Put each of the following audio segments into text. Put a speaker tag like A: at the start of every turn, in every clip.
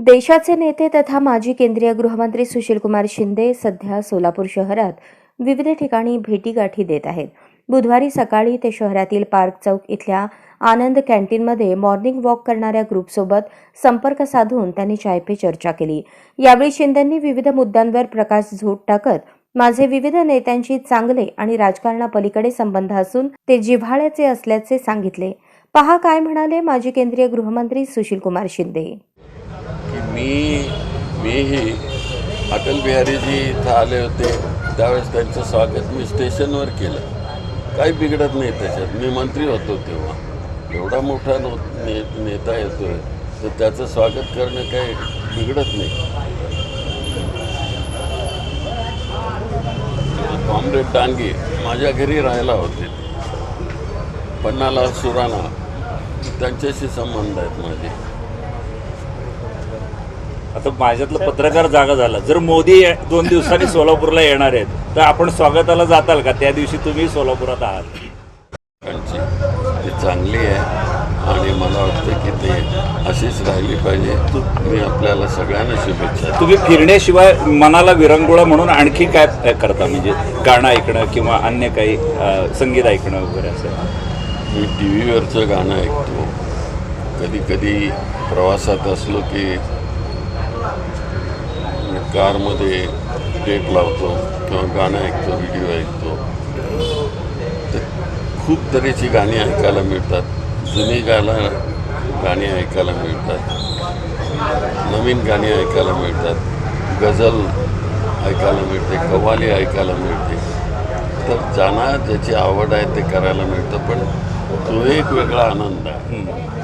A: देशाचे नेते तथा माजी केंद्रीय गृहमंत्री सुशीलकुमार शिंदे सध्या सोलापूर शहरात विविध ठिकाणी भेटीगाठी देत आहेत. बुधवारी सकाळी ते शहरातील पार्क चौक इथल्या आनंद कॅन्टीनमध्ये मॉर्निंग वॉक करणाऱ्या ग्रुपसोबत संपर्क साधून त्यांनी चाय पे चर्चा केली. यावेळी शिंदेंनी विविध मुद्द्यांवर प्रकाश झोत टाकत माझे विविध नेत्यांशी चांगले आणि राजकारणापलीकडे संबंध असून ते जिव्हाळ्याचे असल्याचे सांगितले. पहा काय म्हणाले माजी केंद्रीय गृहमंत्री सुशीलकुमार शिंदे?
B: मी मीही अटल बिहारीजी इथं आले होते. त्यावेळेस त्यांचं स्वागत मी स्टेशनवर केलं. काही बिघडत नाही त्याच्यात. मी मंत्री होतो तेव्हा. एवढा मोठा नो ने नेता येतो आहे तर त्याचं स्वागत करणं काही बिघडत नाही. कॉम्रेड डांगे माझ्या घरी राहायला होते. पन्नाला सुराणा. त्यांच्याशी संबंध आहेत माझे.
C: आता माझ्यातलं पत्रकार जागा झाला. जर मोदी दोन दिवसांनी सोलापूरला येणार आहेत तर आपण स्वागताला जाताल का? त्या दिवशी तुम्ही सोलापुरात आहात.
B: ती चांगली आहे आणि मला वाटतं की ते अशीच राहिली पाहिजे. मी आपल्याला सगळ्यांना शुभेच्छा.
C: तुम्ही फिरण्याशिवाय मनाला विरंगुळा म्हणून आणखी काय करता? म्हणजे गाणं ऐकणं किंवा अन्य काही संगीत ऐकणं वगैरे असं?
B: मी टी व्हीवरचं गाणं ऐकतो. कधी कधी प्रवासात असलो की कारमध्ये टेप लावतो किंवा गाणं ऐकतो व्हिडिओ ऐकतो. तर खूप तऱ्हेची गाणी ऐकायला मिळतात. जुनी गाला गाणी ऐकायला मिळतात. नवीन गाणी ऐकायला मिळतात. गझल ऐकायला मिळते कव्वाली ऐकायला मिळते. तर ज्यांना ज्याची आवड आहे ते करायला मिळतं पण तो एक वेगळा आनंद आहे.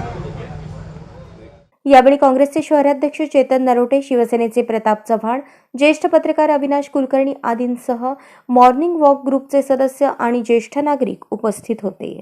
A: यावेळी काँग्रेसचे शहराध्यक्ष चेतन नरोटे शिवसेनेचे प्रताप चव्हाण ज्येष्ठ पत्रकार अविनाश कुलकर्णी आदींसह मॉर्निंग वॉक ग्रुपचे सदस्य आणि ज्येष्ठ नागरिक उपस्थित होते.